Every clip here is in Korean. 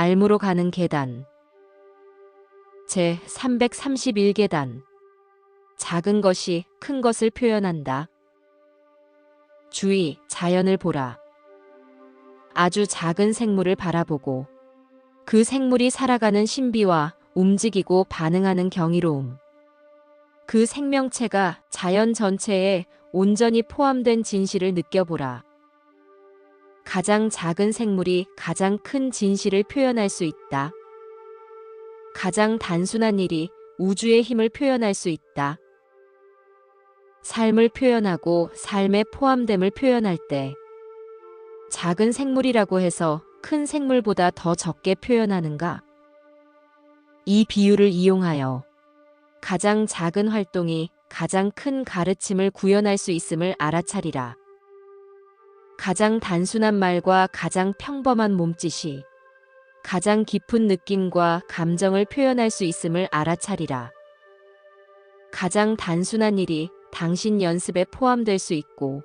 알무로 가는 계단. 제 331계단. 작은 것이 큰 것을 표현한다. 주의, 자연을 보라. 아주 작은 생물을 바라보고 그 생물이 살아가는 신비와 움직이고 반응하는 경이로움. 그 생명체가 자연 전체에 온전히 포함된 진실을 느껴보라. 가장 작은 생물이 가장 큰 진실을 표현할 수 있다. 가장 단순한 일이 우주의 힘을 표현할 수 있다. 삶을 표현하고 삶의 포함됨을 표현할 때 작은 생물이라고 해서 큰 생물보다 더 적게 표현하는가? 이 비유를 이용하여 가장 작은 활동이 가장 큰 가르침을 구현할 수 있음을 알아차리라. 가장 단순한 말과 가장 평범한 몸짓이 가장 깊은 느낌과 감정을 표현할 수 있음을 알아차리라. 가장 단순한 일이 당신 연습에 포함될 수 있고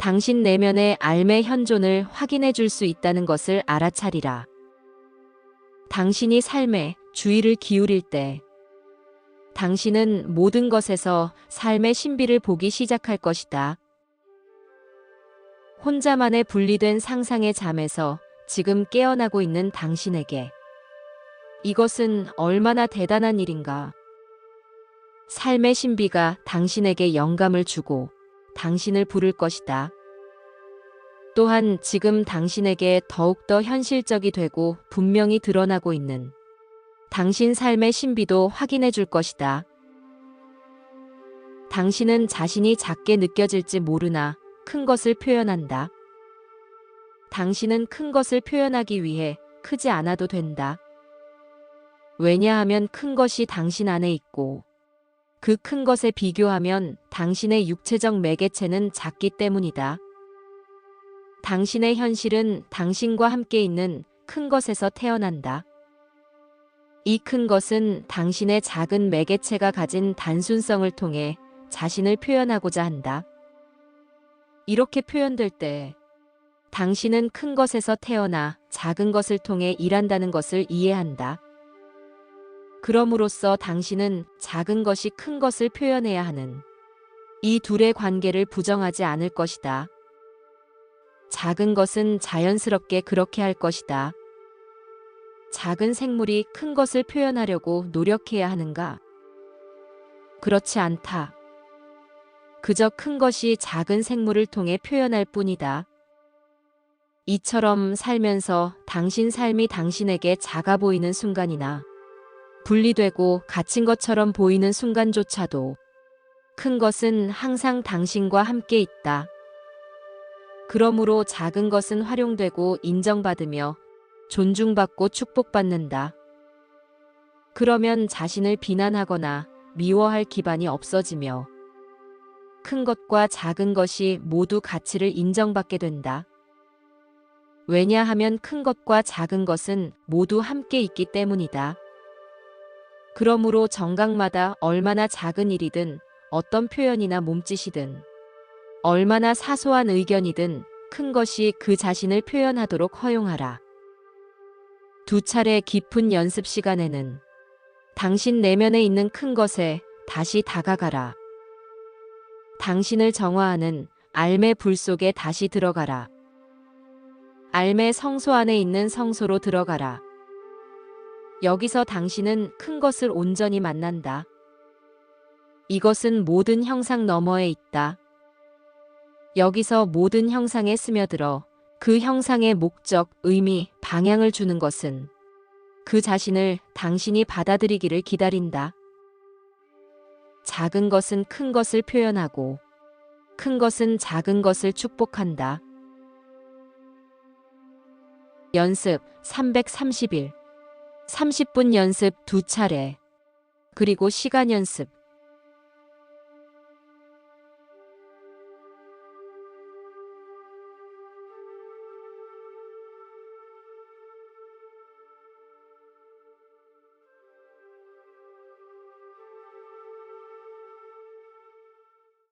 당신 내면의 알매 현존을 확인해 줄 수 있다는 것을 알아차리라. 당신이 삶에 주의를 기울일 때 당신은 모든 것에서 삶의 신비를 보기 시작할 것이다. 혼자만의 분리된 상상의 잠에서 지금 깨어나고 있는 당신에게 이것은 얼마나 대단한 일인가. 삶의 신비가 당신에게 영감을 주고 당신을 부를 것이다. 또한 지금 당신에게 더욱더 현실적이 되고 분명히 드러나고 있는 당신 삶의 신비도 확인해 줄 것이다. 당신은 자신이 작게 느껴질지 모르나 큰 것을 표현한다. 당신은 큰 것을 표현하기 위해 크지 않아도 된다. 왜냐하면 큰 것이 당신 안에 있고 그 큰 것에 비교하면 당신의 육체적 매개체는 작기 때문이다. 당신의 현실은 당신과 함께 있는 큰 것에서 태어난다. 이 큰 것은 당신의 작은 매개체가 가진 단순성을 통해 자신을 표현하고자 한다. 이렇게 표현될 때 당신은 큰 것에서 태어나 작은 것을 통해 일한다는 것을 이해한다. 그럼으로써 당신은 작은 것이 큰 것을 표현해야 하는 이 둘의 관계를 부정하지 않을 것이다. 작은 것은 자연스럽게 그렇게 할 것이다. 작은 생물이 큰 것을 표현하려고 노력해야 하는가? 그렇지 않다. 그저 큰 것이 작은 생물을 통해 표현할 뿐이다. 이처럼 살면서 당신 삶이 당신에게 작아 보이는 순간이나 분리되고 갇힌 것처럼 보이는 순간조차도 큰 것은 항상 당신과 함께 있다. 그러므로 작은 것은 활용되고 인정받으며 존중받고 축복받는다. 그러면 자신을 비난하거나 미워할 기반이 없어지며 큰 것과 작은 것이 모두 가치를 인정받게 된다. 왜냐하면 큰 것과 작은 것은 모두 함께 있기 때문이다. 그러므로 정각마다 얼마나 작은 일이든 어떤 표현이나 몸짓이든 얼마나 사소한 의견이든 큰 것이 그 자신을 표현하도록 허용하라. 두 차례 깊은 연습 시간에는 당신 내면에 있는 큰 것에 다시 다가가라. 당신을 정화하는 알매 불 속에 다시 들어가라. 알매 성소 안에 있는 성소로 들어가라. 여기서 당신은 큰 것을 온전히 만난다. 이것은 모든 형상 너머에 있다. 여기서 모든 형상에 스며들어 그 형상의 목적, 의미, 방향을 주는 것은 그 자신을 당신이 받아들이기를 기다린다. 작은 것은 큰 것을 표현하고 큰 것은 작은 것을 축복한다. 연습 330일. 30분 연습 두 차례. 그리고 시간 연습